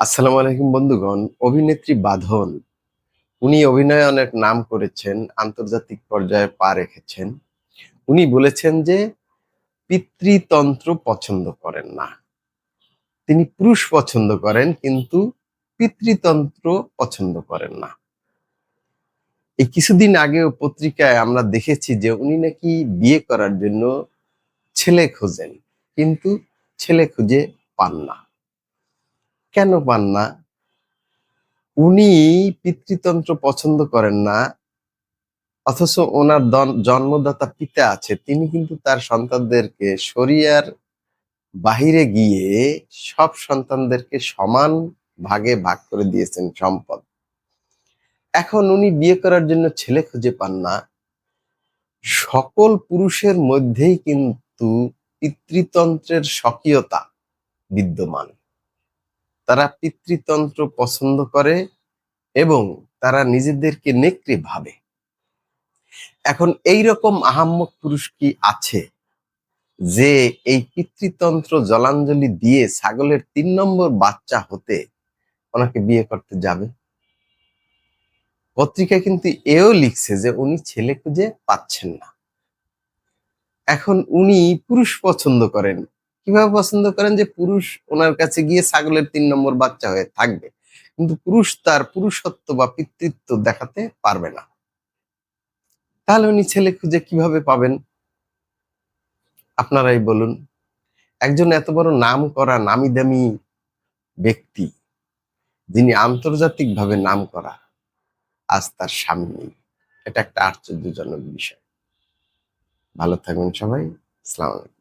আসসালামু আলাইকুম বন্ধুগণ, অভিনেত্রী বাঁধন। উনি অভিনয়ে অনেক নাম করেছেন, আন্তর্জাতিক পর্যায়ে পা রেখেছেন। উনি বলেছেন যে, পিতৃতন্ত্র পছন্দ করেন না। তিনি পুরুষ পছন্দ করেন, কিন্তু পিতৃতন্ত্র পছন্দ করেন না। এই কিছুদিন আগেও পত্রিকায় আমরা দেখেছি যে, উনি নাকি বিয়ে করার জন্য ছেলে খোঁজেন, কিন্তু ছেলে খুঁজে পান না। কেন পান না? উনি পিতৃতন্ত্র পছন্দ করেন না, অথচ ওনার জন্মদাতা পিতা আছে, তিনি কিন্তু তার সন্তানদেরকে শরিয়ার বাহিরে গিয়ে সব সন্তানদেরকে সমান ভাগে ভাগ করে দিয়েছেন সম্পদ। এখন উনি বিয়ে করার জন্য ছেলে খুঁজে পান না। সকল পুরুষের মধ্যেই কিন্তু পিতৃতন্ত্রের স্বকীয়তা বিদ্যমান। তারা পিতৃতন্ত্র পছন্দ করে এবং তারা নিজেদেরকে নেকড়ে ভাবে। এখন এই রকম আহাম্মক পুরুষ কি আছে যে এই পিতৃতন্ত্র জলাঞ্জলি দিয়ে ছাগলের তিন নম্বর বাচ্চা হতে ওনাকে বিয়ে করতে যাবে? পত্রিকা কিন্তু এও লিখছে যে উনি ছেলে খুঁজে পাচ্ছেন না। এখন উনি পুরুষ পছন্দ করেন কীভাবে পছন্দ করেন যে পুরুষ ওনার কাছে গিয়ে ছাগলের তিন নম্বর বাচ্চা হয়ে থাকবে? কিন্তু পুরুষ তার পুরুষত্ব বা পিতৃত্ব দেখাতে পারবে না। তাহলে উনি ছেলে খুঁজে কীভাবে পাবেন? আপনারাই বলুন। একজন এত বড় নাম করা, নামি দামি ব্যক্তি, যিনি আন্তর্জাতিকভাবে নাম করা, আজ তার স্বামী নেই। এটা একটা আশ্চর্যজনক বিষয়। ভালো থাকবেন সবাই। আসসালামু আলাইকুম।